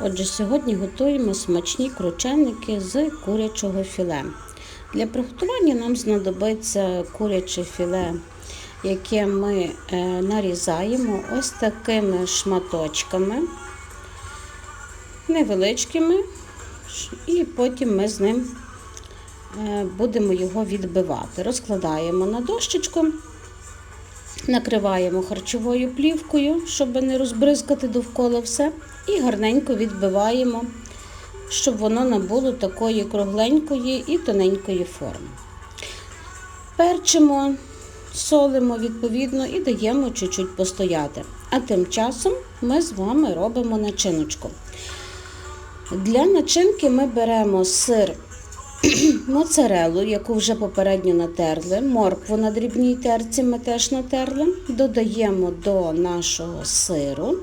Отже, сьогодні готуємо смачні крученики з курячого філе. Для приготування нам знадобиться куряче філе, яке ми е, нарізаємо ось такими шматочками, невеличкими, і потім ми з ним е, будемо його відбивати. Розкладаємо на дощечку. Накриваємо харчовою плівкою, щоб не розбризкати довкола все, і гарненько відбиваємо, щоб воно набуло такої кругленької і тоненької форми. Перчимо, солимо відповідно і даємо чуть-чуть постояти. А тим часом ми з вами робимо начиночку. Для начинки ми беремо сир моцарелу, яку вже попередньо натерли, моркву на дрібній терці ми теж натерли, додаємо до нашого сиру.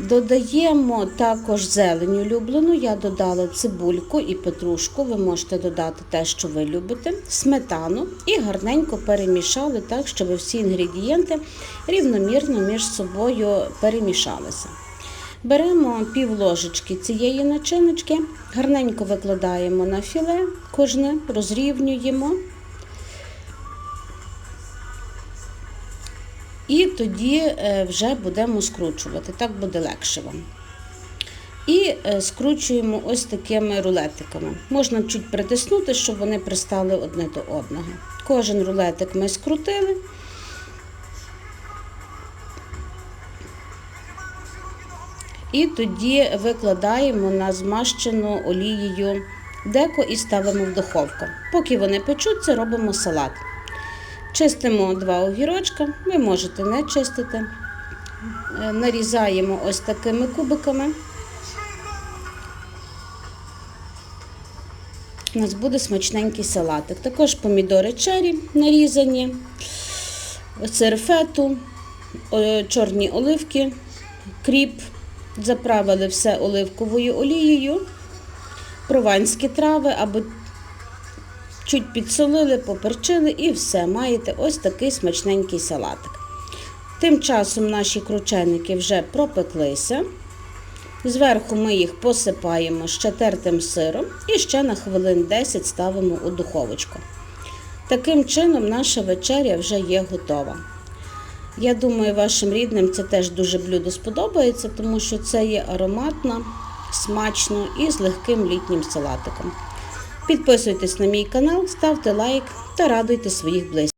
Додаємо також зелень улюблену. Я додала цибульку і петрушку. Ви можете додати те, що ви любите, сметану і гарненько перемішали так, щоб всі інгредієнти рівномірно між собою перемішалися. Беремо пів ложечки цієї начиночки, гарненько викладаємо на філе, кожне розрівнюємо. І тоді е, вже будемо скручувати, так буде легше вам. І е, скручуємо ось такими рулетиками. Можна чуть притиснути, щоб вони пристали одне до одного. Кожен рулетик ми скрутили. І тоді викладаємо на змащену олією деко і ставимо в духовку. Поки вони печуться, робимо салат. Чистимо два огірочка, ви можете не чистити. Е, Нарізаємо ось такими кубиками. У нас буде смачненький салатик. Також помідори чері нарізані, сир фету, е, чорні оливки, кріп. Заправили все оливковою олією, прованські трави або чуть підсолили, поперчили і все. Маєте ось такий смачненький салатик. Тим часом наші крученики вже пропеклися. Зверху ми їх посипаємо ще тертим сиром і ще на хвилин 10 ставимо у духовочку. Таким чином, наша вечеря вже є готова. Я думаю, вашим рідним це теж дуже блюдо сподобається, тому що це є ароматно, смачно і з легким літнім салатиком. Підписуйтесь на мій канал, ставте лайк та радуйте своїх близьких.